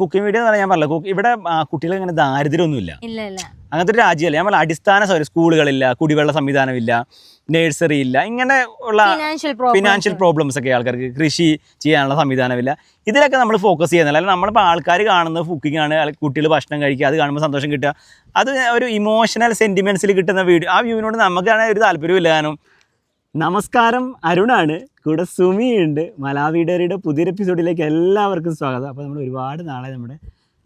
Cooking video എന്ന് പറഞ്ഞാൽ ഞാൻ പറഞ്ഞു ഇവിടെ കുട്ടികൾ അങ്ങനെ ദാരിദ്ര്യമൊന്നുമില്ല. അങ്ങനത്തെ ഒരു രാജ്യമല്ല? ഞാൻ പറഞ്ഞ അടിസ്ഥാന സൗകര്യം സ്കൂളുകളില്ല കുടിവെള്ള സംവിധാനമില്ല നേഴ്സറി ഇല്ല ഇങ്ങനെ ഉള്ള ഫിനാൻഷ്യൽ ഫിനാൻഷ്യൽ പ്രോബ്ലംസ് ഒക്കെ ആൾക്കാർക്ക് കൃഷി ചെയ്യാനുള്ള സംവിധാനമില്ല. ഇതിലൊക്കെ നമ്മൾ ഫോക്കസ് ചെയ്യുന്നില്ല അല്ലെങ്കിൽ നമ്മളിപ്പോൾ ആൾക്കാർ കാണുന്നത് കുക്കിംഗ് ആണ് കുട്ടികൾ ഭക്ഷണം കഴിക്കുക അത് കാണുമ്പോൾ സന്തോഷം കിട്ടുക. അത് ഒരു ഇമോഷണൽ സെന്റിമെന്റ്സിൽ കിട്ടുന്ന വീഡിയോ. ആ വ്യൂവിനോട് നമുക്കാണെങ്കിൽ ഒരു താല്പര്യമില്ല കാരണം നമസ്കാരം അരുണാണ്. കൂടെ സുമിയുണ്ട്. മലാവീടറിയുടെ പുതിയൊരു എപ്പിസോഡിലേക്ക് എല്ലാവർക്കും സ്വാഗതം. അപ്പോൾ നമ്മൾ ഒരുപാട് നാളെ നമ്മുടെ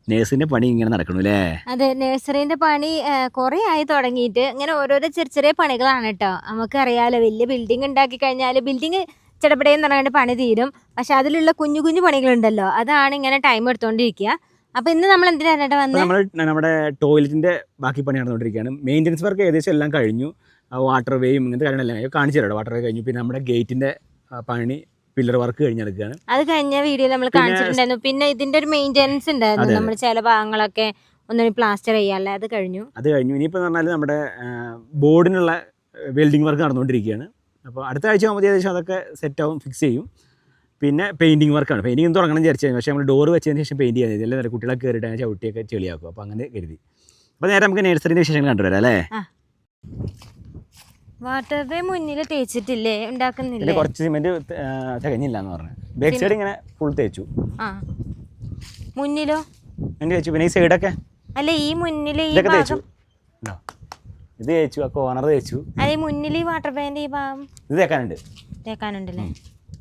നേഴ്സിന്റെ പണി ഇങ്ങനെ നടക്കണു അല്ലേ അതെ നഴ്സറിന്റെ പണി കുറെ ആയി തുടങ്ങിയിട്ട് ഇങ്ങനെ ഓരോരോ ചെറിയ ചെറിയ പണികളാണ് കേട്ടോ നമുക്കറിയാലോ വലിയ ബിൽഡിംഗ് ഉണ്ടാക്കി കഴിഞ്ഞാൽ ബിൽഡിംഗ് ചിടപടയെന്ന് പറഞ്ഞിട്ട് പണി തീരും. പക്ഷെ അതിലുള്ള കുഞ്ഞു കുഞ്ഞു പണികളുണ്ടല്ലോ അതാണ് ഇങ്ങനെ ടൈം എടുത്തോണ്ടിരിക്കുക അപ്പൊ ഇന്ന് നമ്മൾ എന്തിനാണ് അപ്പോൾ വന്നത് നമ്മൾ നമ്മുടെ ടോയ്ലറ്റിന്റെ ബാക്കി പണി നടന്നുകൊണ്ടിരിക്കുകയാണ് മെയിന്റെനൻസ് വർക്ക് ഏകദേശം എല്ലാം കഴിഞ്ഞു. വാട്ടർ വേയും ഇങ്ങനത്തെ കാര്യങ്ങളെല്ലാം. കാണിച്ചു തരാം വാട്ടർ വേ കഴിഞ്ഞു. പിന്നെ നമ്മുടെ ഗേറ്റിന്റെ പണി പില്ലർ വർക്ക് കഴിഞ്ഞെടുക്കുകയാണ്. അത് കഴിഞ്ഞ വീഡിയോയിൽ നമ്മൾ കാണിച്ചിട്ടുണ്ടായിരുന്നു. പിന്നെ ഇതിന്റെ ഒരു മെയിന്റെനൻസ് ഉണ്ടായിരുന്നു. നമ്മൾ ചില ഭാഗങ്ങളൊക്കെ ഒന്നും പ്ലാസ്റ്റർ ചെയ്യാല്ലേ അത് കഴിഞ്ഞു. അത് കഴിഞ്ഞു. ഇനിയിപ്പോൾ പറഞ്ഞാൽ നമ്മുടെ ബോർഡിനുള്ള വെൽഡിംഗ് വർക്ക് നടന്നുകൊണ്ടിരിക്കുകയാണ്. അപ്പോൾ അടുത്ത ആഴ്ച ആകുമ്പോൾ ഏകദേശം അതൊക്കെ സെറ്റ് ആവും ഫിക്സ് ചെയ്യും. പിന്നെ പെയിന്റിങ് വർക്കാണ് പെയിന്റിങ് തുടങ്ങണം വിചാരിച്ചു പക്ഷേ നമ്മൾ ഡോർ വെച്ചതിന് ശേഷം പെയിന്റ് ചെയ്യാൻ അല്ലെങ്കിൽ കുട്ടികളൊക്കെ കയറിയിട്ട് ആ ചവിട്ടിയൊക്കെ ചെളിയാക്കും. അപ്പോൾ അങ്ങനെ കരുതി. അപ്പോൾ നേരെ നമുക്ക് നേഴ്സറിന്റെ വിശേഷങ്ങൾ കണ്ടുവരാം അല്ലേ? വാട്ടർ വേ മുന്നിൽ തേച്ചിട്ടില്ലേ? ഉണ്ടാക്കുന്നില്ല? കുറച്ച് സിമെന്റ് തികഞ്ഞില്ല എന്ന് പറഞ്ഞു. ബാക്ക് സൈഡ് ഇങ്ങനെ ഫുൾ തേച്ചു. ആ. മുന്നിലോ? എന്റെ തേച്ചു. പിന്നെ ഈ സൈഡൊക്കെ അല്ല ഈ മുന്നിൽ ഈ ഇതൊക്കെ തേച്ചു. ഭാഗം? ഇത്. തേച്ചു. ആ കോർണർ തേച്ചു. അല്ല ഈ മുന്നിൽ ഈ വാട്ടർ വേന്റെ ഈ ഭാഗം. ഇത് തേക്കാനുണ്ട്. തേക്കാനുണ്ടല്ലേ?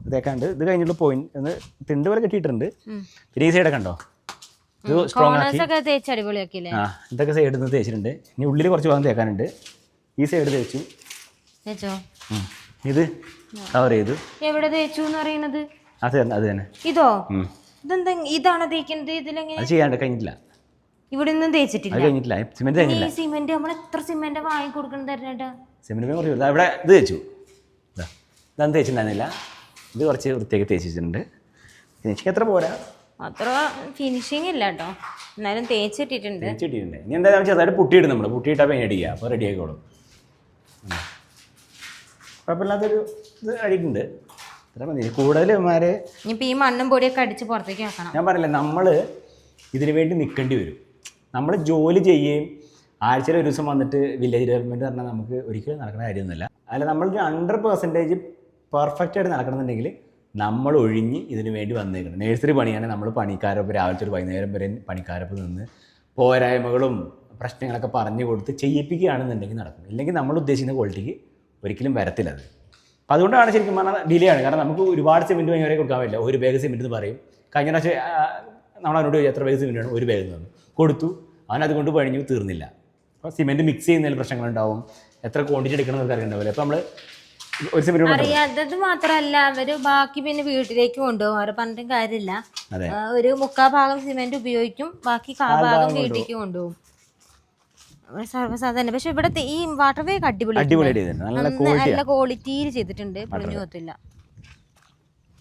ഇത് തേക്കാനുണ്ട് ഇത് കഴിഞ്ഞിട്ട് പോയിന്റ് തിണ്ട് പോലെ കെട്ടിയിട്ടുണ്ട്. ഉം. പിന്നെ ഈ സൈഡൊക്കെ ഉണ്ടോ ഇത് സ്ട്രോങ് ആക്കി. കോർണേഴ്സ് ഒക്കെ തേച്ച് ആ ഇതൊക്കെ സൈഡിൽ നിന്ന് തേച്ചിട്ടുണ്ട്. ഇനി ഉള്ളിൽ കുറച്ച് ഭാഗം തേക്കാനുണ്ട്. ഈ സൈഡ് തേച്ചു. തേച്ചോ. ഇത്? കവർ ചെയ്തു എവിടെ തേച്ചു എന്ന് പറയുന്നത്? അത് തന്നെ അത് തന്നെ. ഇതോ. ഇതെന്താ ഇതാണോ തേക്കുന്നത്? ഇതിലെങ്ങനെ? അത് ചെയ്യാണ്ട് കഴിഞ്ഞിട്ടില്ല. ഇവിടെ അത് തേച്ചിട്ടില്ല കഴിഞ്ഞിട്ടില്ല സിമെന്റ് ഈ കഴിഞ്ഞില്ല സിമെന്റ് നമ്മൾ എത്ര സിമെന്റ് വാങ്ങി കൊടുക്കണം തരണേട്ടാ സിമെന്റ് കുറച്ച്. ഇവിടെ ഇത് തേച്ചു. ഇതാ ഇതൊന്നും തേച്ചിട്ടുണ്ടായിരുന്നില്ല. ഇത് കുറച്ച് വൃത്തിയാക്കി തേച്ചിട്ടുണ്ട് ഫിനിഷിങ് എത്ര പോരാ? അത്ര ഫിനിഷിങ് ഇല്ല കേട്ടോ. എന്നാലും തേച്ചിട്ടിട്ടുണ്ട്. തേച്ചിട്ടിട്ടുണ്ട്. ഇനി എന്തായാലും ചെറുതായിട്ട് പുട്ടിയിടും നമ്മൾ പുട്ടിയിട്ടാൽ പെയിൻ അടിക്കുക. അപ്പോൾ റെഡി ആയിക്കോളും. കുഴപ്പമില്ലാത്തൊരു ഇത് അഴിക്കുണ്ട് ഇത്ര മതി. കൂടുതൽ ഇവന്മാരെ ഇനിയിപ്പോ ഈ മണ്ണും പൊടിയൊക്കെ അടിച്ച് പുറത്തേക്ക് വെക്കണം. ഞാൻ പറയില്ല നമ്മൾ ഇതിനു വേണ്ടി നിൽക്കേണ്ടി വരും. നമ്മൾ ജോലി ചെയ്യുകയും ആഴ്ചയിൽ ഒരു ദിവസം വന്നിട്ട് വില്ലേജ് ഡെവലപ്മെന്റ് പറഞ്ഞാൽ നമുക്ക് ഒരിക്കലും നടക്കുന്ന കാര്യമൊന്നുമില്ല. അല്ല നമ്മൾ ഹൺഡ്രഡ് പെർസെന്റേജ് പെർഫെക്റ്റ് ആയിട്ട് നടക്കണമെന്നുണ്ടെങ്കിൽ നമ്മൾ ഒഴിഞ്ഞ് ഇതിന് വേണ്ടി വന്നേക്കണം. നേഴ്സറി പണിയാണെങ്കിൽ നമ്മൾ പണിക്കാരൊപ്പം രാവിലെ ഒരു വൈകുന്നേരം വരെ പണിക്കാരൊപ്പം നിന്ന് പോരായ്മകളും പ്രശ്നങ്ങളൊക്കെ പറഞ്ഞു കൊടുത്ത് ചെയ്യിപ്പിക്കുകയാണെന്നുണ്ടെങ്കിൽ നടക്കും. ഇല്ലെങ്കിൽ നമ്മൾ ഉദ്ദേശിക്കുന്ന ക്വാളിറ്റിക്ക് ഒരിക്കലും വരത്തില്ല അത്. അപ്പോൾ അതുകൊണ്ടാണ് ശരിക്കും പറഞ്ഞാൽ ഡിലേ ആണ് കാരണം നമുക്ക് ഒരുപാട് സിമെന്റ് ഭയങ്കര കൊടുക്കാൻ പറ്റില്ല. ഒരു ബാഗ് സിമെന്റ് എന്ന് പറയും. കഴിഞ്ഞ പ്രാവശ്യം നമ്മൾ അവനോട് ചോദിച്ചു, എത്ര ബാഗ് സിമെന്റ് ആണ് ഒരു ബാഗ് എന്ന് പറഞ്ഞു. കൊടുത്തു. അവൻ അതുകൊണ്ട് പഴിഞ്ഞു തീർന്നില്ല. അപ്പോൾ സിമെന്റ് മിക്സ് ചെയ്യുന്നതിൽ പ്രശ്നങ്ങളുണ്ടാവും. എത്ര ക്വാണ്ടിറ്റി എടുക്കണം എന്നൊക്കെ അറിയണ്ടാവില്ല. അപ്പോൾ നമ്മൾ ഒരു സിമെന്റ് അറിയാത്തത് മാത്രല്ല അവർ ബാക്കി പിന്നെ വീട്ടിലേക്ക് കൊണ്ടുപോകും. അവരെ പറഞ്ഞിട്ടും കാര്യമില്ല. ഒരു മുക്കാ ഭാഗം സിമെന്റ് ഉപയോഗിക്കും. ബാക്കി കാ ഭാഗം വീട്ടിലേക്ക് കൊണ്ടുപോകും. സർവസാധാരണ പക്ഷെ ഇവിടത്തെ ഈ വാട്ടർ വേക്ക് അടിപൊളി അടിപൊളി നല്ല ക്വാളിറ്റി നല്ല ക്വാളിറ്റിയിൽ ചെയ്തിട്ടുണ്ട്. പൊളിഞ്ഞു പോകത്തില്ല.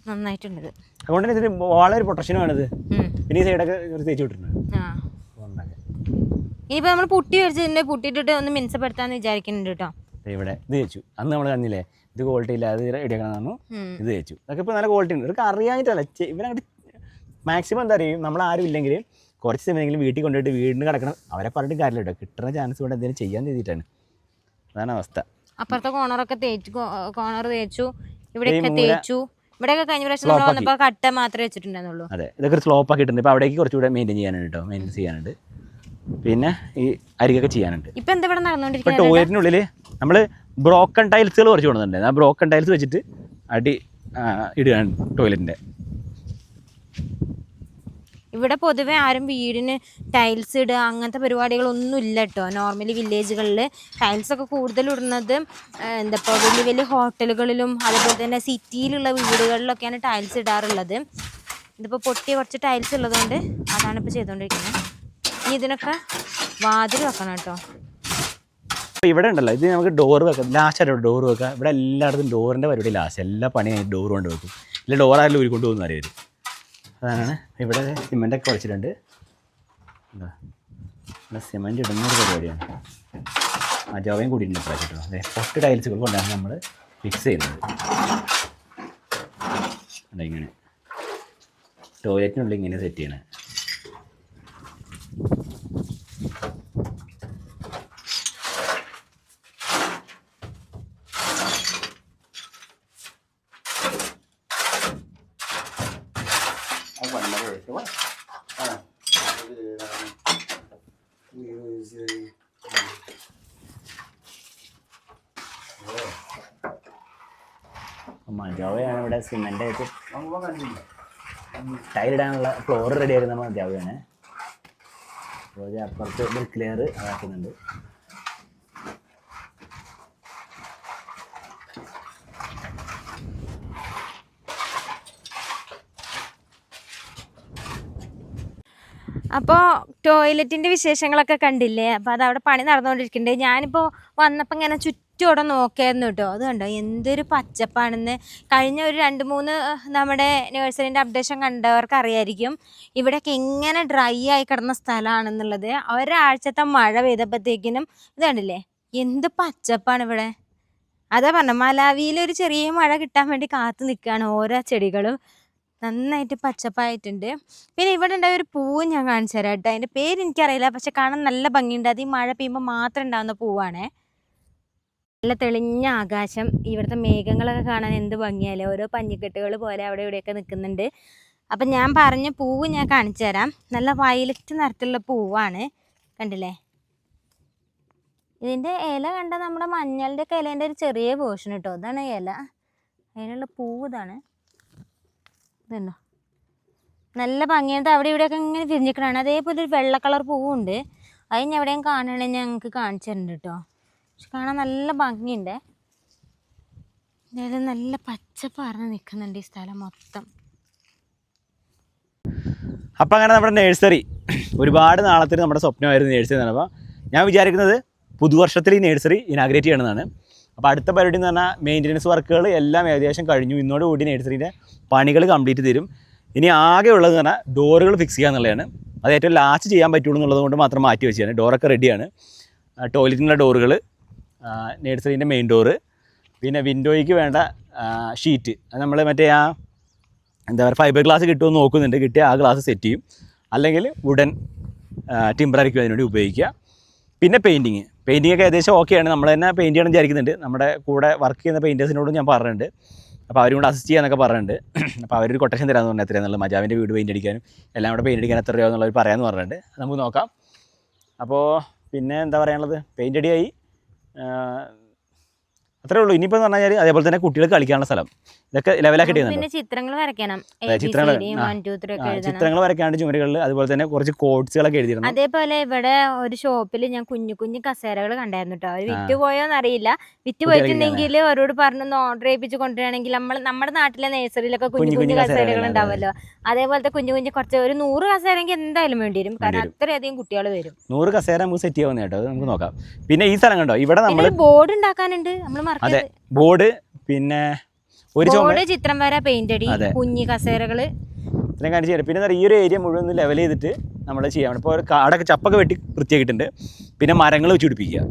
നന്നായിട്ടുണ്ട്. അതുകൊണ്ട് തന്നെ ഇതിന് വളരെ പ്രൊട്ടക്ഷനുമാണിത് ഇത് പിന്നെ ഈ സൈഡൊക്കെ തേച്ച് വിട്ടിട്ടുണ്ട്. ഇനിയിപ്പോ നമ്മൾ പുട്ടി മേടിച്ചതിന്റെ പുട്ടിട്ടിട്ട് ഒന്ന് മിനുസപ്പെടുത്താന്ന് വിചാരിക്കുന്നുണ്ട് കേട്ടോ ഇവിടെ ഇത് തേച്ചു. അന്ന് നമ്മൾ കണ്ടില്ലേ? ഇത് ക്വാളിറ്റി ഇല്ല അത് റെഡിയാക്കണം പറഞ്ഞു. ഇത് തേച്ചു. അതൊക്കെ ഇപ്പോൾ നല്ല ക്വാളിറ്റി ഉണ്ട്. ഇവർക്ക് അറിയാഞ്ഞിട്ടല്ല. ചെ- ഇവരങ്ങോട്ട് മാക്സിമം എന്താ അറിയും? നമ്മൾ ആരും ഇല്ലെങ്കിൽ കുറച്ച് സമയമെങ്കിലും വീട്ടിൽ കൊണ്ടുപോയിട്ട് വീടിന് കിടക്കണം. അവരെ പറഞ്ഞിട്ട് കാര്യമില്ല കേട്ടോ. കിട്ടുന്ന ചാൻസ് കൊണ്ട് എന്തെങ്കിലും ചെയ്യാൻ ചെയ്തിട്ടാണ് അതാണ് അവസ്ഥ. അപ്പുറത്തെ കോണറൊക്കെ തേച്ചു കോണർ തേച്ചു ഇവിടെയൊക്കെ തേച്ചു. ഇവിടെയൊക്കെ കഴിഞ്ഞ പ്രാവശ്യം നമ്മൾ വന്നപ്പോൾ കട്ട മാത്രമേ വെച്ചിട്ടുണ്ടായിരുന്നുള്ളൂ. അതെ ഇതൊക്കെ സ്ലോപ്പ് ആക്കി ഇട്ടുണ്ട് ഇപ്പോൾ അവിടേക്ക് കുറച്ചുകൂടെ മെയിന്റെയിൻ ചെയ്യാനുണ്ട് കേട്ടോ. മെയിന്റെയിൻ ചെയ്യാനുണ്ട്. പിന്നെ ഈ അരികൊക്കെ ചെയ്യാനുണ്ട്. ഇപ്പൊ എന്താ ഇവിടെ നടന്നുകൊണ്ടിരിക്കുന്നത്? ടോയ്ലറ്റിനുള്ളിൽ നമ്മൾ ബ്രോക്കൺ ടൈൽസുകൾ കുറച്ച് കൊണ്ടുവന്നിട്ടുണ്ട്. ആ ബ്രോക്കൺ ടൈൽസ് വെച്ചിട്ട് അടി ഇടുകയാണ് ടോയ്ലറ്റിന്റെ. ഇവിടെ പൊതുവെ ആരും വീടിന് ടൈൽസ് ഇടുക അങ്ങനത്തെ പരിപാടികളൊന്നും ഇല്ല കേട്ടോ നോർമലി വില്ലേജുകളിൽ ടൈൽസൊക്കെ കൂടുതൽ ഇടുന്നത് എന്താ ഇപ്പോൾ വലിയ വലിയ ഹോട്ടലുകളിലും അതുപോലെ തന്നെ സിറ്റിയിലുള്ള വീടുകളിലൊക്കെയാണ് ടൈൽസ് ഇടാറുള്ളത്. ഇതിപ്പോൾ പൊട്ടിയ കുറച്ച് ടൈൽസ് ഉള്ളതുകൊണ്ട് അതാണ് ഇപ്പോൾ ചെയ്തുകൊണ്ടിരിക്കുന്നത് ഇനി ഇതിനൊക്കെ വാതിൽ വെക്കണം കേട്ടോ. അപ്പോൾ ഇവിടെ ഉണ്ടല്ലോ ഇത് നമുക്ക് ഡോർ വെക്കാം. ലാസ്റ്റ് ആയിട്ട് ഡോർ വെക്കാം. ഇവിടെ എല്ലായിടത്തും ഡോറിന്റെ പരിപാടി ലാസ്റ്റ് എല്ലാ പണിയും ഡോർ കൊണ്ട് വെക്കും. ഇല്ല ആരെങ്കിലും ഊരി കൊണ്ടുപോകുന്ന അറിയാം അതാണ്. ഇവിടെ സിമെന്റൊക്കെ കുറച്ചിട്ടുണ്ട് എന്താ ഇവിടെ സിമെന്റ് ഇടുന്ന ഒരു പരിപാടിയാണ്. ആ ജോവയും കൂടിയിട്ടുണ്ട് പ്രാവശ്യം കേട്ടോ. അതെ പൊട്ട് ടൈൽസുകൾ കൊണ്ടാണ് നമ്മൾ ഫിക്സ് ചെയ്യുന്നത്. അല്ല ഇങ്ങനെ. ടോയ്ലറ്റിനുള്ളിൽ ഇങ്ങനെ സെറ്റ് ചെയ്യണേ. മജാവയാണ് ഇവിടെ സിമെന്റ് ആയിട്ട്. ടൈലിടാനുള്ള ഫ്ലോർ റെഡി ആയിരുന്ന മജാവയാണ് അപ്പുറത്ത് ബ്രിക്ക് ലെയർ അതാക്കുന്നുണ്ട് അപ്പോൾ ടോയ്ലറ്റിന്റെ വിശേഷങ്ങളൊക്കെ കണ്ടില്ലേ? അപ്പോൾ അത് അവിടെ പണി നടന്നുകൊണ്ടിരിക്കുന്നുണ്ട് ഞാനിപ്പോൾ വന്നപ്പോൾ ഇങ്ങനെ ചുറ്റോടെ നോക്കിയായിരുന്നു കേട്ടോ. അത് കണ്ടോ? എന്തൊരു പച്ചപ്പാണെന്ന്. കഴിഞ്ഞ ഒരു രണ്ട് മൂന്ന് നമ്മുടെ നേഴ്സറിന്റെ അപ്ഡേഷൻ കണ്ടവർക്ക് അറിയായിരിക്കും. ഇവിടെയൊക്കെ എങ്ങനെ ഡ്രൈ ആയി കിടന്ന സ്ഥലമാണെന്നുള്ളത്. ഒരാഴ്ചത്തെ മഴ പെയ്തപ്പോഴത്തേക്കിനും ഇത് കണ്ടില്ലേ? എന്ത് പച്ചപ്പാണ് ഇവിടെ. അതാ പറഞ്ഞ മലാവിയിൽ ഒരു ചെറിയ മഴ കിട്ടാൻ വേണ്ടി കാത്തു നിൽക്കുകയാണ് ഓരോ ചെടികളും. നന്നായിട്ട് പച്ചപ്പായിട്ടുണ്ട്. പിന്നെ ഇവിടെ ഉണ്ടായ ഒരു പൂവ് ഞാൻ കാണിച്ചു തരാം കേട്ടോ. അതിന്റെ പേര് എനിക്കറിയില്ല. പക്ഷെ കാണാൻ നല്ല ഭംഗിയുണ്ട്. അത് ഈ മഴ പെയ്യുമ്പോൾ മാത്രം ഉണ്ടാകുന്ന പൂവാണേ. നല്ല തെളിഞ്ഞ ആകാശം. ഇവിടുത്തെ മേഘങ്ങളൊക്കെ കാണാൻ എന്ത് ഭംഗിയല്ലേ. ഓരോ പഞ്ഞിക്കെട്ടുകൾ പോലെ അവിടെ ഇവിടെയൊക്കെ നിൽക്കുന്നുണ്ട്. അപ്പം ഞാൻ പറഞ്ഞ പൂവ് ഞാൻ കാണിച്ചു തരാം. നല്ല വയലറ്റ് നിറത്തിലുള്ള പൂവാണ്. കണ്ടില്ലേ? ഇതിന്റെ ഇല കണ്ട നമ്മുടെ മഞ്ഞളുടെ ഒക്കെ ഇലേന്റെ ഒരു ചെറിയ പോർഷൻ കേട്ടോ. അതാണ് ഇല. അതിനുള്ള പൂവ് ഇതാണ്. ഇതുണ്ടോ നല്ല ഭംഗിയായിട്ട് അവിടെ ഇവിടെയൊക്കെ ഇങ്ങനെ തിരിഞ്ഞിക്കണാണ് അതേപോലെ ഒരു വെള്ള കളർ പൂവുണ്ട്. അത് ഞാൻ എവിടെയും കാണണമെങ്കിൽ ഞങ്ങൾക്ക് കാണിച്ചു തരുന്നുണ്ട് കേട്ടോ. പക്ഷെ കാണാൻ നല്ല ഭംഗിയുണ്ട്. അതായത് നല്ല പച്ചപ്പാർന്ന് നിൽക്കുന്നുണ്ട് ഈ സ്ഥലം മൊത്തം. അപ്പം അങ്ങനെ നമ്മുടെ നേഴ്സറി. ഒരുപാട് നാളത്തിൽ നമ്മുടെ സ്വപ്നമായിരുന്നു നേഴ്സറി എന്ന് അപ്പോൾ ഞാൻ വിചാരിക്കുന്നത് പുതുവർഷത്തിൽ ഈ നേഴ്സറി ഇനാഗ്രേറ്റ് ചെയ്യണമെന്നാണ്. അപ്പോൾ അടുത്ത പരിപാടി എന്ന് പറഞ്ഞാൽ മെയിന്റനൻസ് വർക്കുകൾ എല്ലാം ഏകദേശം കഴിഞ്ഞു. ഇന്നോടുകൂടി നേഴ്സറിന്റെ പണികൾ കംപ്ലീറ്റ് തരും. ഇനി ആകെ ഉള്ളത് പറഞ്ഞാൽ ഡോറുകൾ ഫിക്സ് ചെയ്യുക എന്നുള്ളതാണ്. അത് ഏറ്റവും ലാസ്റ്റ് ചെയ്യാൻ പറ്റുള്ളൂ എന്നുള്ളത് കൊണ്ട് മാത്രം മാറ്റി വെച്ചാണ് ഡോറൊക്കെ റെഡിയാണ് ടോയ്ലറ്റിനുള്ള ഡോറുകൾ നേഴ്സറീന്റെ മെയിൻ ഡോറ് പിന്നെ വിൻഡോയ്ക്ക് വേണ്ട ഷീറ്റ് അത് നമ്മൾ മറ്റേ ആ എന്താ പറയുക ഫൈബർ ഗ്ലാസ് കിട്ടുമോ എന്ന് നോക്കുന്നുണ്ട്. കിട്ടിയ ആ ഗ്ലാസ് സെറ്റ് ചെയ്യും. അല്ലെങ്കിൽ വുഡൻ ടിമ്പറായിരിക്കും അതിനുവേണ്ടി ഉപയോഗിക്കുക. പിന്നെ പെയിന്റിങ് പെയിന്റിംഗ് ഒക്കെ ഏകദേശം ഓക്കെയാണ് നമ്മൾ തന്നെ പെയിന്റ് ചെയ്യണം വിചാരിക്കുന്നുണ്ട്. നമ്മുടെ കൂടെ വർക്ക് ചെയ്യുന്ന പെയിന്റേഴ്സിനോടും ഞാൻ പറഞ്ഞിട്ടുണ്ട്. അപ്പോൾ അവരും കൂടെ അസിസ്റ്റ് ചെയ്യാന്നൊക്കെ പറഞ്ഞിട്ടുണ്ട്. അപ്പോൾ അവരൊരു കൊട്ടേഷൻ തരാമെന്ന് പറഞ്ഞാൽ എത്രയാണെന്നുള്ളത് മജാവിന്റെ വീട് പെയിന്റ് അടിക്കാനും എല്ലാം കൂടെ പെയിന്റ് അടിക്കാൻ എത്ര രൂപ എന്നുള്ളത് പറയാമെന്ന് പറഞ്ഞിട്ടുണ്ട്. നമുക്ക് നോക്കാം. അപ്പോൾ പിന്നെ എന്താ പറയാനുള്ളത്? പെയിന്റ് അടിയായി അത്രേ ഉള്ളൂ. ഇനിയിപ്പോൾ പറഞ്ഞു കഴിഞ്ഞാൽ അതേപോലെ തന്നെ കുട്ടികൾ കളിക്കാനുള്ള സ്ഥലം. ഇതൊക്കെ ലെവലാക്കി പിന്നെ ചിത്രങ്ങൾ വരയ്ക്കണം. ചിത്രങ്ങൾ ചിത്രങ്ങൾ വരയ്ക്കാണ്ട് ചുമരുകളിൽ അതുപോലെ തന്നെ കുറച്ച് കോഡ്സുകളൊക്കെ എഴുതിയിരുന്നു. അതേപോലെ ഇവിടെ ഒരു ഷോപ്പിൽ ഞാൻ കുഞ്ഞു കുഞ്ഞു കസേരകൾ കണ്ടായിരുന്നു കേട്ടോ അവർ വിറ്റ് പോയോന്ന് അറിയില്ല. വിറ്റ് പോയിട്ടുണ്ടെങ്കിൽ അവരോട് പറഞ്ഞൊന്ന് ഓർഡർ ചെയ്യിപ്പിച്ച് കൊണ്ടുവരികയാണെങ്കിൽ നമ്മൾ നമ്മുടെ നാട്ടിലെ നഴ്സറിയിലൊക്കെ കുഞ്ഞു കുഞ്ഞു കസേരകൾ ഉണ്ടാവല്ലോ. ഉണ്ടാവുമല്ലോ അതേപോലത്തെ കുഞ്ഞു കുഞ്ഞു കുറച്ച് ഒരു നൂറ് കസേരയെങ്കിൽ എന്തായാലും വേണ്ടി വരും. കാരണം അത്രയധികം കുട്ടികൾ വരും. നൂറ് കസേര നമുക്ക് സെറ്റ് ചെയ്യാവുന്ന കേട്ടോ നമുക്ക് നോക്കാം. പിന്നെ ഈ സ്ഥലം കണ്ടോ? ഇവിടെ നമ്മൾ ബോർഡ് ഉണ്ടാക്കാനുണ്ട്. നമ്മൾ അതെ ബോർഡ് പിന്നെ ഒരു ബോർഡ് ചിത്രം വര പെയിന്റ് അടി കുഞ്ഞി കസേരകൾ. ഇത്രയും കാണിച്ചു തരാം പിന്നെ ഈ ഒരു ഏരിയ മുഴുവൻ ഒന്ന് ലെവൽ ചെയ്തിട്ട് നമ്മൾ ചെയ്യാം. ഇപ്പോൾ കാടൊക്കെ ചപ്പൊക്കെ വെട്ടി വൃത്തിയാക്കിയിട്ടുണ്ട്. പിന്നെ മരങ്ങൾ വെച്ച് പിടിപ്പിക്കുക.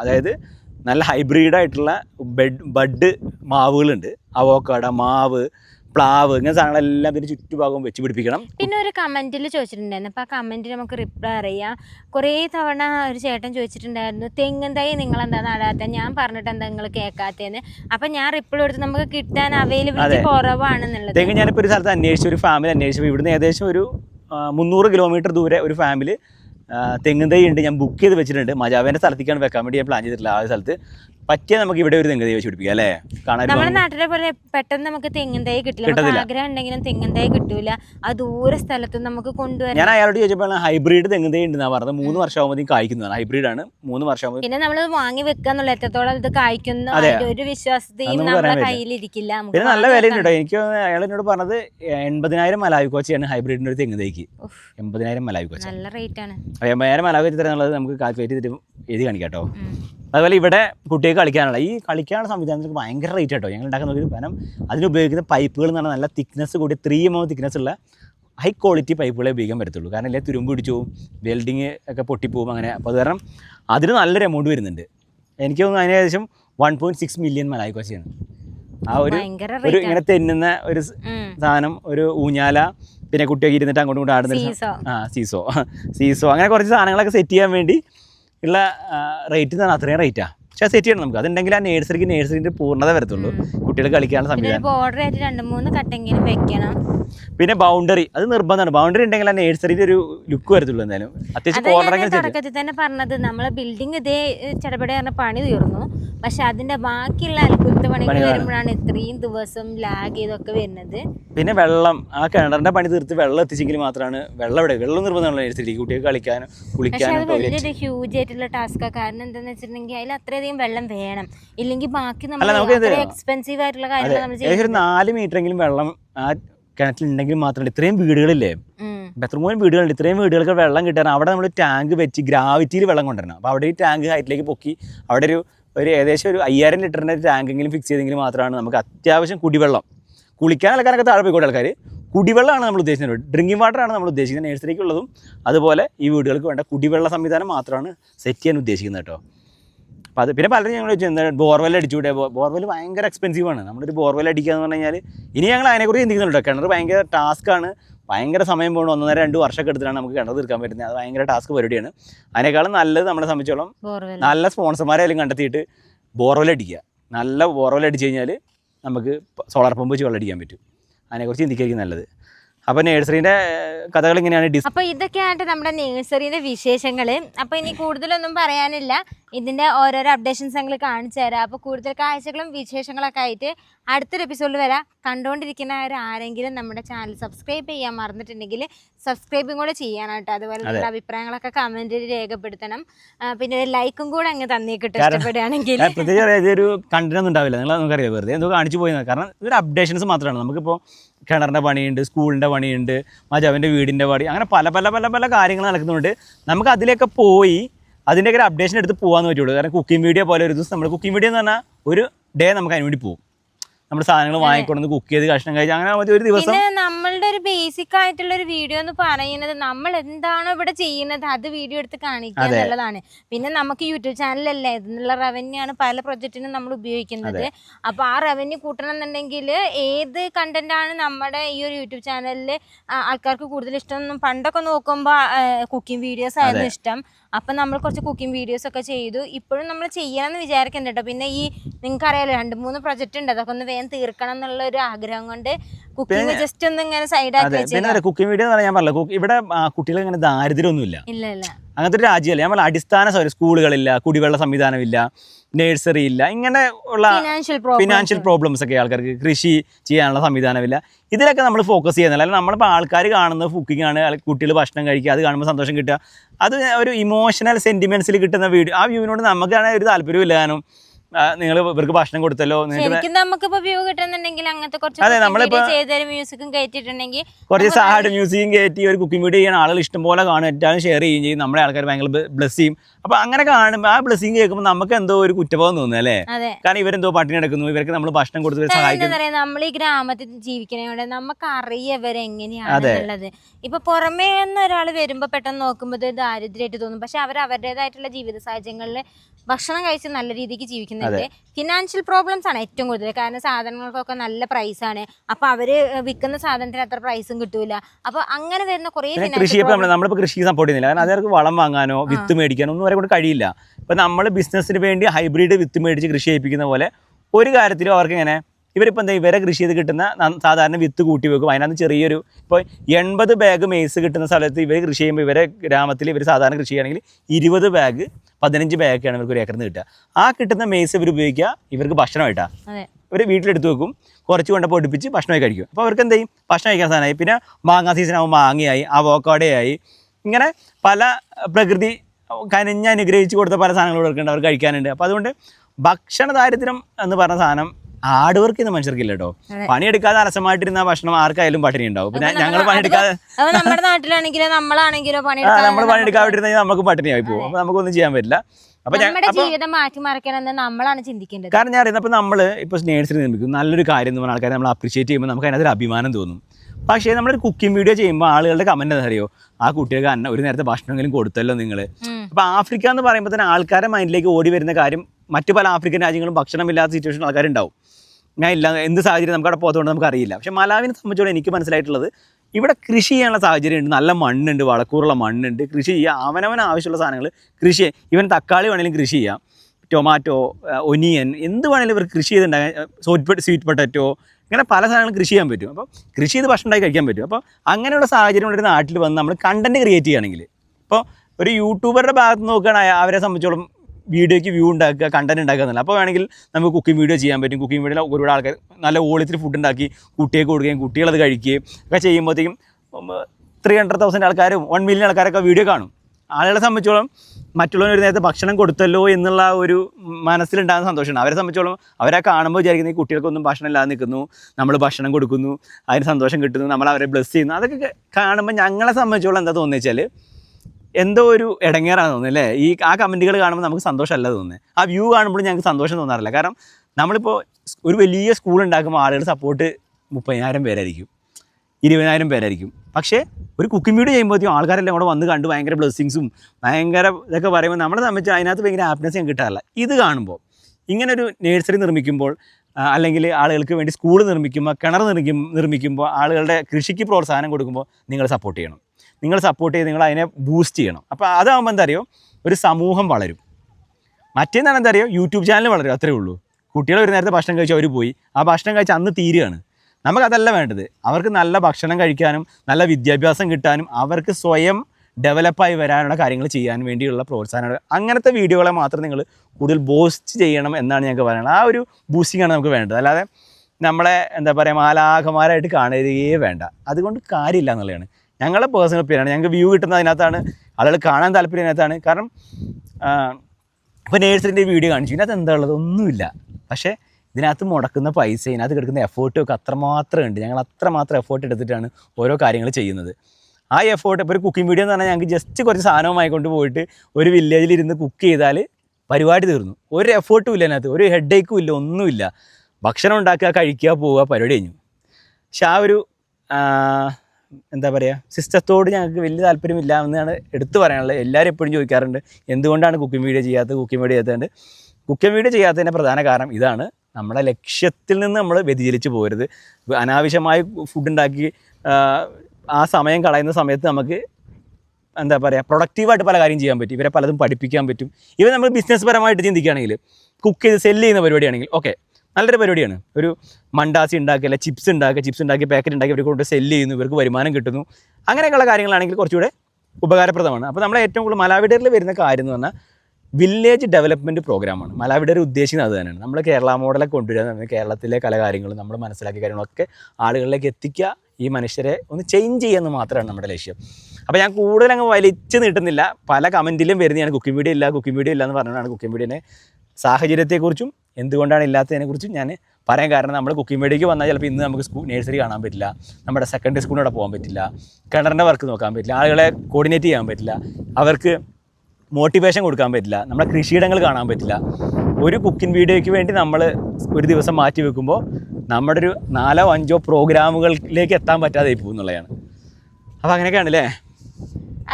അതായത് നല്ല ഹൈബ്രിഡ് ആയിട്ടുള്ള ബെഡ് ബഡ് മാവുകളുണ്ട്. അവോക്കാട മാവ് പ്ലാവ് ഇങ്ങനെ സാധനങ്ങളെല്ലാം ഇതിന് ചുറ്റുഭാഗവും വെച്ച് പിടിപ്പിക്കണം. പിന്നെ ഒരു കമന്റിൽ ചോദിച്ചിട്ടുണ്ടായിരുന്നു. അപ്പോൾ ആ കമന്റിൽ നമുക്ക് റിപ്ലൈ അറിയാം. കുറേ തവണ ഒരു ചേട്ടൻ ചോദിച്ചിട്ടുണ്ടായിരുന്നു തെങ്ങും തൈ നിങ്ങൾ എന്താ നടാത്ത? ഞാൻ പറഞ്ഞിട്ട് എന്താ നിങ്ങൾ കേൾക്കാത്തതെന്ന് അപ്പം ഞാൻ റിപ്ലൈ കൊടുത്ത് നമുക്ക് കിട്ടാൻ അവൈലബിലിറ്റി. കുറവാണെന്നുള്ളത്. തെങ്ങ് ഞാനിപ്പോൾ ഒരു സ്ഥലത്ത് അന്വേഷിച്ചു ഒരു ഫാമിലി അന്വേഷിച്ചു. ഇവിടുന്ന് ഏകദേശം ഒരു മുന്നൂറ് കിലോമീറ്റർ ദൂരെ ഒരു ഫാമിലി തെങ്ങ് തൈ ഉണ്ട് ഞാൻ ബുക്ക് ചെയ്ത് വെച്ചിട്ടുണ്ട്. മജാവേന്റെ സ്ഥലത്തേക്കാണ് വെക്കാൻ വേണ്ടി ഞാൻ പ്ലാൻ ചെയ്തിട്ടില്ല ആ സ്ഥലത്ത്. പറ്റിയ നമുക്ക് ഇവിടെ ഒരു തെങ്ങ് തൈ വെച്ച് പിടിപ്പിക്കാം അല്ലേ? കാണാൻ നമ്മുടെ. നാട്ടിലെ പോലെ പെട്ടെന്ന് നമുക്ക് തെങ്ങും തൈ കിട്ടില്ല. ആഗ്രഹം ഉണ്ടെങ്കിലും തെങ്ങും തൈ കിട്ടൂല. ആ ദൂര സ്ഥലത്ത് നമുക്ക് കൊണ്ടുവരാം ഞാൻ അയാളോട് ചോദിച്ചപ്പോൾ ഹൈബ്രിഡ് തെങ്ങ് തൈ ഉണ്ടെന്നാ പറഞ്ഞത്. മൂന്ന് വർഷമാകുമ്പോൾ കായ്ക്കുന്നതാണ്. ഹൈബ്രിഡ് ആണ്. മൂന്ന് വർഷമാകുമ്പോൾ പിന്നെ നമ്മൾ വാങ്ങി വെക്കാന്നുള്ള എത്രത്തോളം ഇത് കായ്ക്കുന്നു ഒരു വിശ്വാസതയും നമ്മുടെ കയ്യിൽ ഇരിക്കില്ല കയ്യിലിരിക്കില്ല. പിന്നെ നല്ല വില കേട്ടോ. എനിക്ക് അയാൾ എന്നോട് പറഞ്ഞത് എൺപതിനായിരം മലാവി കോച്ചയാണ് ഹൈബ്രിഡിന്റെ ഒരു തെങ്ങ് തൈക്ക്. എൺപതിനായിരം മലാവി കോച്ചി. നല്ല റേറ്റ് ആണ്. എൺപതിനായിരം മലാവി കോച്ച് നമുക്ക് കാൽക്കുലേറ്റ് ചെയ്തിട്ട് എഴുതി കാണിക്കാം കേട്ടോ. അതുപോലെ ഇവിടെ കുട്ടികൾക്ക് കളിക്കാനുള്ള ഈ കളിക്കാനുള്ള സംവിധാനത്തിന് ഭയങ്കര റേറ്റ് കേട്ടോ. ഞങ്ങൾ ഉണ്ടാക്കാൻ നോക്കിയത് പനം അതിനുപയോഗിക്കുന്ന പൈപ്പുകൾ എന്ന് പറഞ്ഞാൽ നല്ല തിക്നെസ് കൂടി ത്രീ എം തിക്നെസ് ഉള്ള ഹൈ ക്വാളിറ്റി പൈപ്പുകളെ ഉപയോഗിക്കാൻ പറ്റത്തുള്ളൂ. കാരണം ഇല്ലേ തുരുമ്പ് പിടിച്ചു പോകും വെൽഡിങ് ഒക്കെ പൊട്ടിപ്പോവും അങ്ങനെ. അപ്പോൾ അത് കാരണം അതിന് നല്ലൊരു എമൗണ്ട് വരുന്നുണ്ട്. എനിക്ക് തോന്നുന്നു അതിന് ഏകദേശം വൺ പോയിന്റ് സിക്സ് മില്യൺ മലായിക്കോശയാണ്. ആ ഒരു ഒരു ഇങ്ങനെ തെന്നുന്ന ഒരു സാധനം ഒരു ഊഞ്ഞാല പിന്നെ കുട്ടിയൊക്കെ ഇരുന്നിട്ട് അങ്ങോട്ടും ഇങ്ങോട്ടും ആടുന്ന ആ സീസോ സീസോ അങ്ങനെ കുറച്ച് സാധനങ്ങളൊക്കെ സെറ്റ് ചെയ്യാൻ വേണ്ടി ഉള്ള റേറ്റ് എന്ന് പറഞ്ഞാൽ അത്രയും റേറ്റാണ് പക്ഷേ സെറ്റ് ചെയ്യണം നമുക്ക്. അതുണ്ടെങ്കിൽ ആ നേഴ്സറിക്ക് നേഴ്സറിന്റെ പൂർണത വരത്തുള്ളൂ. കുട്ടികൾ കളിക്കാനുള്ള സംവിധാനം. ബോർഡർ ആയിട്ട് രണ്ട് മൂന്ന് കട്ടെങ്കിലും വെക്കണം. പിന്നെ ബൗണ്ടറി അത് നിർബന്ധമാണ്. ബൗണ്ടറി ഉണ്ടെങ്കിൽ ആ നേഴ്സറിയുടെ ഒരു ലുക്ക് വരത്തുള്ളൂ എന്തായാലും. അത്യാവശ്യം തുടക്കത്തിൽ തന്നെ പറഞ്ഞത് നമ്മളെ ബിൽഡിംഗ് ഇതേ ചടപടെ പറഞ്ഞ പണി തീർന്നു. പക്ഷെ അതിന്റെ ബാക്കിയുള്ള അൽക്കുലത്തെ പണികൾ. വരുമ്പോഴാണ് ഇത്രയും ദിവസം ലാഗ് ചെയ്തൊക്കെ വരുന്നത്. പിന്നെ വെള്ളം ആ കിണറിന്റെ പണി തീർത്ത് വെള്ളം എത്തിച്ചെങ്കിൽ മാത്രമാണ് വെള്ളം ഇവിടെ വെള്ളം നിർബന്ധമാണല്ലോ നേഴ്സറി കുട്ടികൾ കളിക്കാനും കുളിക്കാനും വലിയൊരു ഹ്യൂജ് ആയിട്ടുള്ള ടാസ്ക്കാണ് കാരണം എന്താണെന്ന് വെച്ചിട്ടുണ്ടെങ്കിൽ അതിൽ അത്രയധികം വെള്ളം വേണം. ഇല്ലെങ്കിൽ ബാക്കി നമ്മൾ എക്സ്പെൻസീവ് കാര്യങ്ങൾ നമ്മൾ ഏകദേശം ഒരു നാല് മീറ്റർ എങ്കിലും വെള്ളം ആ കിണറ്റിൽ ഉണ്ടെങ്കിൽ മാത്രമല്ല ഇത്രയും വീടുകളില്ലേ? എത്രമൂലം വീടുകളുണ്ട്? ഇത്രയും വീടുകൾക്ക് വെള്ളം കിട്ടാൻ അവിടെ നമ്മൾ ടാങ്ക് വെച്ച് ഗ്രാവിറ്റിയിൽ വെള്ളം കൊണ്ടുവരണം. അപ്പോൾ അവിടെ ഈ ടാങ്ക് ഹൈറ്റിലേക്ക് പൊക്കി അവിടെ ഒരു ഒരു ഏകദേശം ഒരു അയ്യായിരം ലിറ്ററിന്റെ ടാങ്കെങ്കിലും ഫിക്സ് ചെയ്തെങ്കിൽ മാത്രമാണ് നമുക്ക് അത്യാവശ്യം കുടിവെള്ളം. കുളിക്കാൻ അലക്കാനൊക്കെ താഴെ പോയിക്കോട്ടെ ആൾക്കാർ കുടിവെള്ളമാണ് നമ്മൾ ഉദ്ദേശിക്കുന്നത്. ഡ്രിങ്കിങ് വാട്ടറാണ് നമ്മൾ ഉദ്ദേശിക്കുന്നത്. നേഴ്സറിക്കുള്ളതും അതുപോലെ ഈ വീടുകൾക്ക് വേണ്ട കുടിവെള്ള സംവിധാനം മാത്രമാണ് സെറ്റ് ചെയ്യാൻ ഉദ്ദേശിക്കുന്നത് കേട്ടോ. അപ്പോൾ അത് പിന്നെ പലരും ഞങ്ങൾ ചോദിച്ചു എന്താ ബോർവെൽ അടിച്ചുകൂടെ? ബോർവെൽ ഭയങ്കര എക്സ്പെൻസീവ് ആണ്. നമ്മളൊരു ബോർവെൽ അടിക്കുക എന്ന് പറഞ്ഞു കഴിഞ്ഞാൽ ഇനി ഞങ്ങൾ അതിനെക്കുറിച്ച് ചിന്തിക്കുന്നുണ്ട്. കിണർ ഭയങ്കര ടാസ്ക്കാണ് ഭയങ്കര സമയം പോകണം. ഒന്നര രണ്ട് വർഷമൊക്കെ എടുത്തിട്ടാണ് നമുക്ക് കിണർ തീർക്കാൻ പറ്റുന്നത്. അത് ഭയങ്കര ടാസ്ക് പരിപാടിയാണ്. അതിനേക്കാളും നല്ലത് നമ്മളെ സംബന്ധിച്ചോളം നല്ല സ്പോൺസർമാരെല്ലാം കണ്ടെത്തിയിട്ട് ബോർവെൽ അടിക്കുക. നല്ല ബോർവെൽ അടിച്ച് കഴിഞ്ഞാൽ നമുക്ക് സോളാർ പമ്പ് വെച്ച് വെള്ളം അടിക്കാൻ പറ്റും. അതിനെക്കുറിച്ച് ചിന്തിക്കായിരിക്കും നല്ലത്. അപ്പോൾ നേഴ്സറിന്റെ കഥകൾ ഇങ്ങനെയാണ് ഡിസ് അപ്പൊ ഇതൊക്കെയാണ് നമ്മുടെ നേഴ്സറിയുടെ വിശേഷങ്ങൾ അപ്പൊ ഇനി കൂടുതലൊന്നും പറയാനില്ല. ഇതിന്റെ ഓരോരോ അപ്ഡേഷൻസ് ഞങ്ങൾ കാണിച്ചു തരാം. അപ്പൊ കൂടുതൽ കാഴ്ചകളും വിശേഷങ്ങളൊക്കെ ആയിട്ട് അടുത്തൊരു എപ്പിസോഡിൽ വരാം. കണ്ടുകൊണ്ടിരിക്കുന്ന ആരെങ്കിലും നമ്മുടെ ചാനൽ സബ്സ്ക്രൈബ് ചെയ്യാൻ മറന്നിട്ടുണ്ടെങ്കിൽ സബ്സ്ക്രൈബും കൂടെ ചെയ്യണം കേട്ടോ. അതുപോലെ നിങ്ങളുടെ അഭിപ്രായങ്ങളൊക്കെ കമന്റിൽ രേഖപ്പെടുത്തണം. പിന്നെ ഒരു ലൈക്കും കൂടെ അങ്ങ് തന്നേക്കിട്ട് ഇഷ്ടപ്പെടുകയാണെങ്കിൽ. പ്രത്യേകിച്ച് ഒരു ഇതൊരു കണ്ടന്റ് ഒന്നും ഉണ്ടാവില്ല. നിങ്ങൾ നമുക്കറിയാം വെറുതെ എന്തോ കാണിച്ചു പോയി കാരണം ഇതൊരു അപ്ഡേഷൻസ് മാത്രമാണ് നമുക്കിപ്പോൾ കിണറിന്റെ പണിയുണ്ട് സ്കൂളിന്റെ പണിയുണ്ട് മജാവിന്റെ വീടിന്റെ പണി അങ്ങനെ പല പല പല പല കാര്യങ്ങൾ നടക്കുന്നുണ്ട്. നമുക്ക് അതിലേക്ക് പോയി അതിന്റെയൊക്കെ ഒരു അപ്ഡേഷൻ എടുത്ത് പോകാൻ പറ്റുള്ളൂ. കാരണം കുക്കിംഗ് വീഡിയോ പോലെ ഒരു ദിവസം നമ്മൾ കുക്കിംഗ് വീഡിയോ എന്ന് പറഞ്ഞാൽ ഒരു ഡേ നമുക്ക് അതിനുവേണ്ടി പോകും. നമ്മുടെ സാധനങ്ങൾ വാങ്ങിക്കൊണ്ടുവന്ന് കുക്ക് ചെയ്ത് കഷ്ണം കഴിച്ച് അങ്ങനെ ഒരു ദിവസം നമ്മളുടെ ഒരു ബേസിക് ആയിട്ടുള്ള ഒരു വീഡിയോ എന്ന് പറയുന്നത് നമ്മൾ എന്താണോ ഇവിടെ ചെയ്യുന്നത് അത് വീഡിയോ എടുത്ത് കാണിക്കുക എന്നുള്ളതാണ്. പിന്നെ നമുക്ക് യൂട്യൂബ് ചാനലല്ലേ ഇതിനുള്ള റവന്യൂ ആണ് പല പ്രൊജക്റ്റിനും നമ്മൾ ഉപയോഗിക്കുന്നത്. അപ്പൊ ആ റവന്യൂ കൂട്ടണം എന്നുണ്ടെങ്കിൽ ഏത് കണ്ടന്റ് ആണ് നമ്മുടെ ഈ ഒരു യൂട്യൂബ് ചാനലിൽ ആൾക്കാർക്ക് കൂടുതൽ ഇഷ്ടം പണ്ടൊക്കെ നോക്കുമ്പോൾ കുക്കിംഗ് വീഡിയോസ് ആയിരുന്നു ഇഷ്ടം. അപ്പൊ നമ്മൾ കുറച്ച് കുക്കിംഗ് വീഡിയോസ് ഒക്കെ ചെയ്തു. ഇപ്പോഴും നമ്മൾ ചെയ്യണമെന്ന് വിചാരിക്കുന്നുണ്ട് കേട്ടോ. പിന്നെ ഈ നിങ്ങൾക്ക് അറിയാലോ രണ്ട് മൂന്ന് പ്രൊജക്റ്റ് ഉണ്ട്. അതൊക്കെ ഒന്ന് വേഗം തീർക്കണം എന്നുള്ള ഒരു ആഗ്രഹം കൊണ്ട് കുക്കിംഗ് ജസ്റ്റ് ഒന്ന് ഇങ്ങനെ അതെ വെച്ചേക്കാം പിന്നെ കുക്കിംഗ് വീഡിയോ എന്ന് പറഞ്ഞാൽ ഞാൻ പറഞ്ഞു ഇവിടെ കുട്ടികൾ ഇങ്ങനെ ദാരിദ്ര്യമൊന്നുമില്ല. അങ്ങനത്തെ ഒരു രാജ്യമല്ല. ഞാൻ പറഞ്ഞ അടിസ്ഥാന സൗകര്യം സ്കൂളുകളില്ല കുടിവെള്ള സംവിധാനമില്ല നേഴ്സറി ഇല്ല ഇങ്ങനെ ഉള്ള ഫിനാൻഷ്യൽ പ്രോബ്ലംസ് ഒക്കെ ആൾക്കാർക്ക് കൃഷി ചെയ്യാനുള്ള സംവിധാനമില്ല. ഇതിലൊക്കെ നമ്മൾ ഫോക്കസ് ചെയ്യുന്നില്ല അല്ലെങ്കിൽ നമ്മളിപ്പോൾ ആൾക്കാർ കാണുന്നത് കുക്കിംഗ് ആണ് കുട്ടികൾ ഭക്ഷണം കഴിക്കുക അത് കാണുമ്പോൾ സന്തോഷം കിട്ടുക. അത് ഒരു ഇമോഷണൽ സെന്റിമെന്റ്സിൽ കിട്ടുന്ന വീഡിയോ ആ വ്യൂവിനോട് നമുക്കാണെങ്കിൽ ഒരു താല്പര്യമില്ല കാരണം നിങ്ങൾ ഇവർക്ക് ഭക്ഷണം കൊടുത്തല്ലോ? നമുക്കിപ്പോ വ്യൂ കിട്ടുന്നുണ്ടെങ്കിൽ അങ്ങനത്തെ കുറച്ച് അതെ, നമ്മളിപ്പോ- മ്യൂസിക്കും കയറ്റിട്ടുണ്ടെങ്കിൽ കുറച്ച് സാഡ് മ്യൂസിക്കും കയറ്റി ഒരു കുക്കിംഗ് വീഡിയോ ചെയ്യാൻ ആളുകൾ ഇഷ്ടംപോലെ കാണും. ഏറ്റവും ഷെയർ ചെയ്യുകയും ചെയ്യും. നമ്മുടെ ആൾക്കാർ ഭയങ്കര ബ്ലസ് ചെയ്യും. അപ്പൊ അങ്ങനെ കാണുമ്പോൾ ആ ബ്ലസ്സിങ് കേൾക്കുമ്പോൾ നമുക്ക് എന്തോ ഒരു കുറ്റബോധം തോന്നുന്നു അല്ലേ? കാരണം ഇവരെന്തോ പട്ടിണി എടുക്കുന്നു ഇവർക്ക് നമ്മൾ ഭക്ഷണം കൊടുത്ത് സഹായിക്കുന്നു നമ്മൾ ഈ ഗ്രാമത്തിൽ ജീവിക്കണോണ്ട് നമുക്ക് അറിയവരെങ്ങനെയാണെന്നുള്ളത് ഇപ്പൊ പുറമേ നിന്ന് ഒരാൾ വരുമ്പോ പെട്ടെന്ന് നോക്കുമ്പോൾ ദാരിദ്ര്യമായിട്ട് തോന്നും. പക്ഷെ അവർ അവരുടേതായിട്ടുള്ള ജീവിത സാഹചര്യങ്ങളിൽ ഭക്ഷണം കഴിച്ച് നല്ല രീതിക്ക് ജീവിക്കുന്നുണ്ട് ഫിനാൻഷ്യൽ പ്രോബ്ലംസ് ആണ് ഏറ്റവും കൂടുതൽ. കാരണം സാധനങ്ങൾക്കൊക്കെ നല്ല പ്രൈസ് ആണ്. അപ്പൊ അവർ വിൽക്കുന്ന സാധനത്തിന് അത്ര പ്രൈസും കിട്ടൂല. അപ്പൊ അങ്ങനെ വരുന്ന കുറേ കൃഷി നമ്മളിപ്പോ കൃഷി സപ്പോർട്ട് ചെയ്യുന്നില്ല. കാരണം അതവർക്ക് വളം വാങ്ങാനോ വിത്ത് മേടിക്കാനോ ഒന്നും അവരെ കൊണ്ട് കഴിയില്ല. ഇപ്പൊ നമ്മൾ ബിസിനസ്സിന് വേണ്ടി ഹൈബ്രിഡ് വിത്ത് മേടിച്ച് കൃഷി ചെയ്യിപ്പിക്കുന്ന പോലെ ഒരു കാര്യത്തിലും അവർക്ക് ഇങ്ങനെ ഇവരിപ്പോൾ എന്താ ഇവരെ കൃഷി ചെയ്ത് കിട്ടുന്ന സാധാരണ വിത്ത് കൂട്ടി വെക്കും. അതിനകത്ത് ചെറിയൊരു ഇപ്പോൾ എൺപത് ബാഗ് മേസ് കിട്ടുന്ന സ്ഥലത്ത് ഇവർ കൃഷി ചെയ്യുമ്പോൾ ഇവരെ ഗ്രാമത്തിൽ ഇവർ സാധാരണ കൃഷി ചെയ്യുകയാണെങ്കിൽ ഇരുപത് ബാഗ് പതിനഞ്ച് ബാഗൊക്കെയാണ് ഇവർക്ക് ഒരു ഏക്കറിന് കിട്ടുക. ആ കിട്ടുന്ന മേസ് ഇവർ ഉപയോഗിക്കുക ഇവർക്ക് ഭക്ഷണമായിട്ടാണ് ഇവർ വീട്ടിലെടുത്ത് വെക്കും കുറച്ച് കൊണ്ട് ഒടിപ്പിച്ച് ഭക്ഷണമായി കഴിക്കും. അപ്പോൾ അവർക്ക് എന്ത് ചെയ്യും? ഭക്ഷണം കഴിക്കാൻ സാധനമായി. പിന്നെ മാങ്ങ സീസൺ ആകുമ്പോൾ മാങ്ങയായി അവോക്കാടയായി ഇങ്ങനെ പല പ്രകൃതി കനിഞ്ഞ് അനുഗ്രഹിച്ച് കൊടുത്ത പല സാധനങ്ങളും ഇവർക്കുണ്ട് അവർ കഴിക്കാനുണ്ട്. അപ്പോൾ അതുകൊണ്ട് ഭക്ഷണ ദാരിദ്ര്യം എന്ന് പറഞ്ഞ സാധനം ഹാർഡ് വർക്ക് ചെയ്യുന്ന മനുഷ്യർക്കില്ല കേട്ടോ. പണിയെടുക്കാതെ അലസമായിട്ടിരുന്ന ഭക്ഷണം ആർക്കായാലും പട്ടിണി ഉണ്ടാവും പിന്നെ ഞങ്ങൾ നമ്മൾ പണിയെടുക്കാതെ അപ്പൊ നമ്മുടെ നാട്ടിലാണെങ്കിലോ നമ്മളാണെങ്കിലോ പണി നമ്മൾ പണിയെടുക്കാതിരുന്നെങ്കിൽ നമുക്ക് പട്ടിണിയായി പോകും. അപ്പൊ നമുക്കൊന്നും ചെയ്യാൻ പറ്റില്ല. നമ്മുടെ ജീവിതം മാറ്റി മറിക്കണമെന്ന് നമ്മളാണ് ചിന്തിക്കേണ്ടത്. കാരണം ഞാൻ അറിയുന്നത് അപ്പോൾ നമ്മൾ ഇപ്പൊ സ്നേഹിച്ചു നിർമ്മിക്കും. നല്ലൊരു കാര്യം എന്ന് പറഞ്ഞ ആൾക്കാരെ നമ്മൾ അപ്രീഷിയേറ്റ് ചെയ്യുമ്പോൾ നമുക്ക് അതിനകത്തൊരു അഭിമാനം തോന്നും. പക്ഷേ നമ്മളൊരു കുക്കിംഗ് വീഡിയോ ചെയ്യുമ്പോൾ ആളുകളുടെ കമന്റ് എന്താ അറിയോ? ആ കുട്ടികൾക്ക് അന്ന ഒരു നേരത്തെ ഭക്ഷണമെങ്കിലും കൊടുത്തല്ലോ നിങ്ങൾ അപ്പൊ ആഫ്രിക്ക എന്ന് പറയുമ്പോൾ തന്നെ ആൾക്കാരുടെ മൈൻഡിലേക്ക് ഓടി വരുന്ന കാര്യം മറ്റു പല ആഫ്രിക്കൻ രാജ്യങ്ങളും ഭക്ഷണമില്ലാത്ത സിറ്റുവേഷൻ ആൾക്കാരുണ്ടാവും. ഞാൻ ഇല്ല എന്ത് സാഹചര്യം നമുക്ക് അവിടെ പോകത്തോണ്ട് നമുക്ക് അറിയില്ല. പക്ഷേ മലാവിനെ സംബന്ധിച്ചോളം എനിക്ക് മനസ്സിലായിട്ടുള്ളത് ഇവിടെ കൃഷി ചെയ്യാനുള്ള സാഹചര്യമുണ്ട് നല്ല മണ്ണുണ്ട് വളക്കൂറുള്ള മണ്ണുണ്ട്. കൃഷി ചെയ്യുക അവനവന് ആവശ്യമുള്ള സാധനങ്ങൾ കൃഷി. ഇവൻ തക്കാളി വേണമെങ്കിലും കൃഷി ചെയ്യാം. ടൊമാറ്റോ ഒനിയൻ എന്ത് വേണമെങ്കിലും ഇവർക്ക് കൃഷി ചെയ്തുണ്ടാകാൻ സോറ്റ് സ്വീറ്റ് പൊട്ടറ്റോ ഇങ്ങനെ പല സാധനങ്ങളും കൃഷി ചെയ്യാൻ പറ്റും. അപ്പോൾ കൃഷി ചെയ്ത് ഭക്ഷണം ഉണ്ടാക്കി കഴിക്കാൻ പറ്റും. അപ്പോൾ അങ്ങനെയുള്ള സാഹചര്യം ഒരു നാട്ടിൽ വന്ന് നമ്മൾ കണ്ടന്റ് ക്രിയേറ്റ് ചെയ്യുകയാണെങ്കിൽ ഇപ്പോൾ ഒരു യൂട്യൂബറുടെ ഭാഗത്ത് നോക്കുകയാണെങ്കിൽ അവരെ സംബന്ധിച്ചോളം വീഡിയോയ്ക്ക് വ്യൂ ഉണ്ടാക്കുക കണ്ടന്റ് ഉണ്ടാക്കുക എന്നല്ല. അപ്പോൾ വേണമെങ്കിൽ നമുക്ക് കുക്കിംഗ് വീഡിയോ ചെയ്യാൻ പറ്റും. കുക്കിംഗ് വീഡിയോയിൽ ഒരുപാട് ആൾക്കാർ നല്ല ഓളിത്തിൽ ഫുഡ് ഉണ്ടാക്കി കുട്ടികൾക്ക് കൊടുക്കുകയും കുട്ടികളത് കഴിക്കുകയും ഒക്കെ ചെയ്യുമ്പോഴത്തേക്കും ത്രീ ഹൺഡ്രഡ് തൗസൻഡ് ആൾക്കാരും വൺ മില്യൺ ആൾക്കാരൊക്കെ വീഡിയോ കാണും. ആളുകളെ സംബന്ധിച്ചോളം മറ്റുള്ളവർ ഒരു നേരത്തെ ഭക്ഷണം കൊടുത്തല്ലോ എന്നുള്ള ഒരു മനസ്സിലുണ്ടാകുന്ന സന്തോഷമാണ്. അവരെ സംബന്ധിച്ചോളം അവരെ കാണുമ്പോൾ വിചാരിക്കുന്നത് ഈ കുട്ടികൾക്കൊന്നും ഭക്ഷണം ഇല്ലാതെ നിൽക്കുന്നു നമ്മൾ ഭക്ഷണം കൊടുക്കുന്നു അതിന് സന്തോഷം കിട്ടുന്നു നമ്മൾ അവരെ ബ്ലസ് ചെയ്യുന്നു. അതൊക്കെ കാണുമ്പോൾ ഞങ്ങളെ സംബന്ധിച്ചോളം എന്താ തോന്നുന്നത് വെച്ചാൽ എന്തോ ഒരു ഇടങ്ങേറാണ് തോന്നുന്നത് അല്ലേ? ഈ ആ കമന്റുകൾ കാണുമ്പോൾ നമുക്ക് സന്തോഷമല്ല തോന്നുന്നത്. ആ വ്യൂ കാണുമ്പോൾ ഞങ്ങൾക്ക് സന്തോഷം തോന്നാറില്ല. കാരണം നമ്മളിപ്പോൾ ഒരു വലിയ സ്കൂൾ ഉണ്ടാക്കുമ്പോൾ ആളുകൾ സപ്പോർട്ട് മുപ്പതിനായിരം പേരായിരിക്കും. ഇരുപതിനായിരം പേരായിരിക്കും. പക്ഷേ ഒരു കുക്കിംഗ് വീഡിയോ ചെയ്യുമ്പോഴത്തേക്കും ആൾക്കാരെല്ലാം കൂടെ വന്ന് കണ്ട് ഭയങ്കര ബ്ലെസ്സിങ്സും ഭയങ്കര ഇതൊക്കെ പറയുമ്പോൾ നമ്മളെ സംബന്ധിച്ച് അതിനകത്ത് ഭയങ്കര ഹാപ്പിനെസ് ഞാൻ കിട്ടാറില്ല. ഇത് കാണുമ്പോൾ ഇങ്ങനൊരു നേഴ്സറി നിർമ്മിക്കുമ്പോൾ അല്ലെങ്കിൽ ആളുകൾക്ക് വേണ്ടി സ്കൂൾ നിർമ്മിക്കുമ്പോൾ കിണർ നിർമ്മിക്കും നിർമ്മിക്കുമ്പോൾ ആളുകളുടെ കൃഷിക്ക് പ്രോത്സാഹനം കൊടുക്കുമ്പോൾ നിങ്ങൾ സപ്പോർട്ട് ചെയ്യണം. നിങ്ങൾ സപ്പോർട്ട് ചെയ്ത് നിങ്ങൾ അതിനെ ബൂസ്റ്റ് ചെയ്യണം. അപ്പോൾ അതാകുമ്പോൾ എന്താ അറിയോ ഒരു സമൂഹം വളരും. മറ്റേന്നാണ് എന്താ അറിയോ യൂട്യൂബ് ചാനൽ വളരും അത്രേ ഉള്ളൂ. കുട്ടികൾ ഒരു നേരത്തെ ഭക്ഷണം കഴിച്ച് അവർ പോയി. ആ ഭക്ഷണം കഴിച്ച് അന്ന് തീരുകയാണ്. നമുക്കതല്ല വേണ്ടത്. അവർക്ക് നല്ല ഭക്ഷണം കഴിക്കാനും നല്ല വിദ്യാഭ്യാസം കിട്ടാനും അവർക്ക് സ്വയം ഡെവലപ്പായി വരാനുള്ള കാര്യങ്ങൾ ചെയ്യാൻ വേണ്ടിയുള്ള പ്രോത്സാഹനങ്ങൾ. അങ്ങനത്തെ വീഡിയോകളെ മാത്രം നിങ്ങൾ കൂടുതൽ ബോസ്റ്റ് ചെയ്യണം എന്നാണ് ഞങ്ങൾക്ക് പറയുന്നത് ആ ഒരു ബൂസ്റ്റിങ്ങാണ് നമുക്ക് വേണ്ടത്. അല്ലാതെ നമ്മളെ എന്താ പറയുക മാലാഖമാരായിട്ട് കാണുകയേ വേണ്ട. അതുകൊണ്ട് കാര്യമില്ല എന്നുള്ളതാണ്. ഞങ്ങളുടെ പേഴ്സണൽ ഒപ്പീനിയാണ് ഞങ്ങൾക്ക് വ്യൂ കിട്ടുന്നത് അതിനകത്താണ്. ആളുകൾ കാണാൻ താല്പര്യം അതിനകത്താണ്. കാരണം ഇപ്പോൾ നേഴ്സറിന്റെ വീഡിയോ കാണിച്ചു. ഇതിനകത്ത് എന്താ ഉള്ളത്? ഒന്നുമില്ല. പക്ഷേ ഇതിനകത്ത് മുടക്കുന്ന പൈസ ഇതിനകത്ത് കിടക്കുന്ന എഫേർട്ടും ഒക്കെ അത്രമാത്രം ഉണ്ട്. ഞങ്ങൾ അത്രമാത്രം എഫേർട്ട് എടുത്തിട്ടാണ് ഓരോ കാര്യങ്ങൾ ചെയ്യുന്നത്. ആ എഫേർട്ട് ഇപ്പോൾ ഒരു കുക്കിംഗ് വീഡിയോ എന്ന് പറഞ്ഞാൽ ഞങ്ങൾക്ക് ജസ്റ്റ് കുറച്ച് സാധനവുമായി കൊണ്ട് പോയിട്ട് ഒരു വില്ലേജിൽ ഇരുന്ന് കുക്ക് ചെയ്താൽ പരിപാടി തീർന്നു. ഒരു എഫേർട്ടും ഇല്ല അതിനകത്ത്. ഒരു ഹെഡ് ഏക്കും ഇല്ല ഒന്നുമില്ല ഭക്ഷണം ഉണ്ടാക്കുക കഴിക്കുക പോവുക പരിപാടി കഴിഞ്ഞു. പക്ഷെ ആ ഒരു എന്താ പറയുക സിസ്റ്റത്തോട് ഞങ്ങൾക്ക് വലിയ താല്പര്യമില്ല എന്നാണ് എടുത്തു പറയാനുള്ളത്. എല്ലാവരും എപ്പോഴും ചോദിക്കാറുണ്ട് എന്തുകൊണ്ടാണ് കുക്കിംഗ് വീഡിയോ ചെയ്യാത്തത് കുക്കിംഗ് വീഡിയോ ചെയ്യാത്തത്? കുക്കിംഗ് വീഡിയോ ചെയ്യാത്തതിന്റെ പ്രധാന കാരണം ഇതാണ്. നമ്മുടെ ലക്ഷ്യത്തിൽ നിന്ന് നമ്മൾ വ്യതിചലിച്ച് പോരുത്. അനാവശ്യമായി ഫുഡ് ഉണ്ടാക്കി ആ, സമയം കളയുന്ന സമയത്ത് നമുക്ക് എന്താ പറയുക പ്രൊഡക്റ്റീവായിട്ട് പല കാര്യം ചെയ്യാൻ പറ്റും. ഇവരെ പലതും പഠിപ്പിക്കാൻ പറ്റും. ഇവ നമ്മൾ ബിസിനസ് പരമായിട്ട് ചിന്തിക്കുകയാണെങ്കിൽ കുക്ക് ചെയ്ത് സെല്ല് ചെയ്യുന്ന പരിപാടിയാണെങ്കിൽ ഓക്കെ നല്ലൊരു പരിപാടിയാണ്. ഒരു മണ്ടാസി ഉണ്ടാക്കുക അല്ലെ ചിപ്സ് ഉണ്ടാക്കുക ചിപ്സ് ഉണ്ടാക്കി പാക്കറ്റ് ഉണ്ടാക്കി ഇവർക്ക് കൊണ്ട് സെല്ല് ചെയ്യുന്നു ഇവർക്ക് വരുമാനം കിട്ടുന്നു. അങ്ങനെയൊക്കെയുള്ള കാര്യങ്ങളാണെങ്കിൽ കുറച്ചുകൂടെ ഉപകാരപ്രദമാണ്. അപ്പോൾ നമ്മളെ ഏറ്റവും കൂടുതൽ മലാവിഡറിൽ വരുന്ന കാര്യം എന്ന് പറഞ്ഞാൽ വില്ലേജ് ഡെവലപ്മെന്റ് പ്രോഗ്രാമാണ് ഒരു ഉദ്ദേശിക്കുന്നത് അത് തന്നെയാണ്. നമ്മൾ കേരള മോഡലെ കൊണ്ടുവരിക കേരളത്തിലെ കല കാര്യങ്ങളും നമ്മൾ മനസ്സിലാക്കിയ കാര്യങ്ങളൊക്കെ ആളുകളിലേക്ക് എത്തിക്കുക ഈ മനുഷ്യരെ ഒന്ന് ചേഞ്ച് ചെയ്യുക എന്ന് മാത്രമാണ് നമ്മുടെ ലക്ഷ്യം. അപ്പോൾ ഞാൻ കൂടുതൽ അങ്ങ് വലിച്ചു നീട്ടുന്നില്ല. പല കമന്റിലും വരുന്നതാണ്. കുക്കിംഗ് വീഡിയോ ഇല്ല കുക്കിംഗ് വീഡിയോ ഇല്ല എന്ന് പറഞ്ഞാണ് കുക്കിംഗ് വീഡിയോനെ സാഹചര്യത്തെക്കുറിച്ചും എന്തുകൊണ്ടാണ് ഇല്ലാത്തതിനെക്കുറിച്ചും ഞാൻ പറയാൻ കാരണം നമ്മൾ കുക്കിംഗ് വീഡിയോക്ക് വന്നാൽ ചിലപ്പോൾ ഇന്ന് നമുക്ക് സ്കൂൾ നേഴ്സറി കാണാൻ പറ്റില്ല. നമ്മുടെ സെക്കൻഡറി സ്കൂളിലൂടെ പോകാൻ പറ്റില്ല. കിണറിന്റെ വർക്ക് നോക്കാൻ പറ്റില്ല. ആളുകളെ കോർഡിനേറ്റ് ചെയ്യാൻ പറ്റില്ല. അവർക്ക് മോട്ടിവേഷൻ കൊടുക്കാൻ പറ്റില്ല. നമ്മുടെ കൃഷിയിടങ്ങൾ കാണാൻ പറ്റില്ല. ഒരു കുക്കിംഗ് വീഡിയോയ്ക്ക് വേണ്ടി നമ്മൾ ഒരു ദിവസം മാറ്റി വെക്കുമ്പോൾ നമ്മുടെ ഒരു നാലോ അഞ്ചോ പ്രോഗ്രാമുകളിലേക്ക് എത്താൻ പറ്റാതെ പോകും എന്നുള്ളതാണ്. അപ്പോൾ അങ്ങനെയൊക്കെയാണ് അല്ലേ?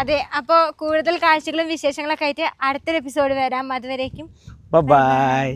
അതെ അപ്പോൾ കൂടുതൽ കാഴ്ചകളും വിശേഷങ്ങളൊക്കെ ആയിട്ട് അടുത്തൊരു എപ്പിസോഡ് വരാം. അതുവരേക്കും ബൈ